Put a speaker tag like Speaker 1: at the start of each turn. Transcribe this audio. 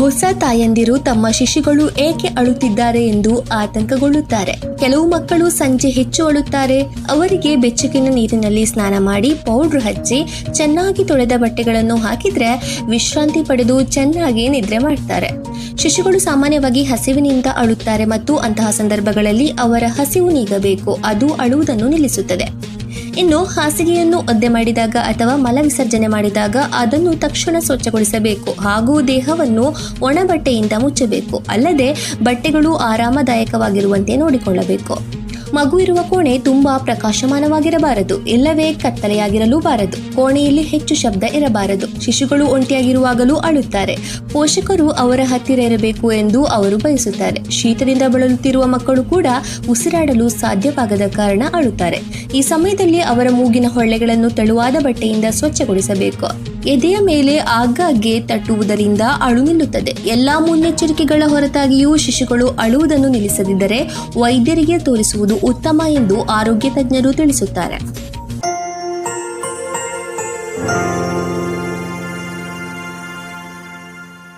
Speaker 1: ಹೊಸ ತಾಯಂದಿರು ತಮ್ಮ ಶಿಶುಗಳು ಏಕೆ ಅಳುತ್ತಿದ್ದಾರೆ ಎಂದು ಆತಂಕಗೊಳ್ಳುತ್ತಾರೆ. ಕೆಲವು ಮಕ್ಕಳು ಸಂಜೆ ಹೆಚ್ಚು ಅಳುತ್ತಾರೆ. ಅವರಿಗೆ ಬೆಚ್ಚಗಿನ ನೀರಿನಲ್ಲಿ ಸ್ನಾನ ಮಾಡಿ ಪೌಡರ್ ಹಚ್ಚಿ ಚೆನ್ನಾಗಿ ತೊಳೆದ ಬಟ್ಟೆಗಳನ್ನು ಹಾಕಿದ್ರೆ ವಿಶ್ರಾಂತಿ ಪಡೆದು ಚೆನ್ನಾಗಿ ನಿದ್ರೆ ಮಾಡ್ತಾರೆ. ಶಿಶುಗಳು ಸಾಮಾನ್ಯವಾಗಿ ಹಸಿವಿನಿಂದ ಅಳುತ್ತಾರೆ ಮತ್ತು ಅಂತಹ ಸಂದರ್ಭಗಳಲ್ಲಿ ಅವರ ಹಸಿವು ನೀಗಬೇಕು. ಅದು ಅಳುವುದನ್ನು ನಿಲ್ಲಿಸುತ್ತದೆ. ಇನ್ನು ಹಾಸಿಗೆಯನ್ನು ಒದ್ದೆ ಮಾಡಿದಾಗ ಅಥವಾ ಮಲ ವಿಸರ್ಜನೆ ಮಾಡಿದಾಗ ಅದನ್ನು ತಕ್ಷಣ ಸ್ವಚ್ಛಗೊಳಿಸಬೇಕು. ಹಾಗೂ ದೇಹವನ್ನು ಒಣ ಬಟ್ಟೆಯಿಂದ ಮುಚ್ಚಬೇಕು. ಅಲ್ಲದೆ ಬಟ್ಟೆಗಳು ಆರಾಮದಾಯಕವಾಗಿರುವಂತೆ ನೋಡಿಕೊಳ್ಳಬೇಕು. ಮಗು ಇರುವ ಕೋಣೆ ತುಂಬಾ ಪ್ರಕಾಶಮಾನವಾಗಿರಬಾರದು, ಇಲ್ಲವೇ ಕತ್ತಲೆಯಾಗಿರಲೂಬಾರದು ಕೋಣೆಯಲ್ಲಿ ಹೆಚ್ಚು ಶಬ್ದ ಇರಬಾರದು. ಶಿಶುಗಳು ಒಂಟಿಯಾಗಿರುವಾಗಲೂ ಅಳುತ್ತಾರೆ. ಪೋಷಕರು ಅವರ ಹತ್ತಿರ ಇರಬೇಕು ಎಂದು ಅವರು ಬಯಸುತ್ತಾರೆ. ಶೀತದಿಂದ ಬಳಲುತ್ತಿರುವ ಮಕ್ಕಳು ಕೂಡ ಉಸಿರಾಡಲು ಸಾಧ್ಯವಾಗದ ಕಾರಣ ಅಳುತ್ತಾರೆ. ಈ ಸಮಯದಲ್ಲಿ ಅವರ ಮೂಗಿನ ಹೊಳ್ಳೆಗಳನ್ನು ತೆಳುವಾದ ಬಟ್ಟೆಯಿಂದ ಸ್ವಚ್ಛಗೊಳಿಸಬೇಕು. ಎದೆಯ ಮೇಲೆ ಆಗಾಗ್ಗೆ ತಟ್ಟುವುದರಿಂದ ಅಳು ನಿಲ್ಲುತ್ತದೆ. ಎಲ್ಲಾ ಮುನ್ನೆಚ್ಚರಿಕೆಗಳ ಹೊರತಾಗಿಯೂ ಶಿಶುಗಳು ಅಳುವುದನ್ನು ನಿಲ್ಲಿಸದಿದ್ದರೆ ವೈದ್ಯರಿಗೆ ತೋರಿಸುವುದು ಉತ್ತಮ ಎಂದು ಆರೋಗ್ಯ ತಜ್ಞರು ತಿಳಿಸುತ್ತಾರೆ.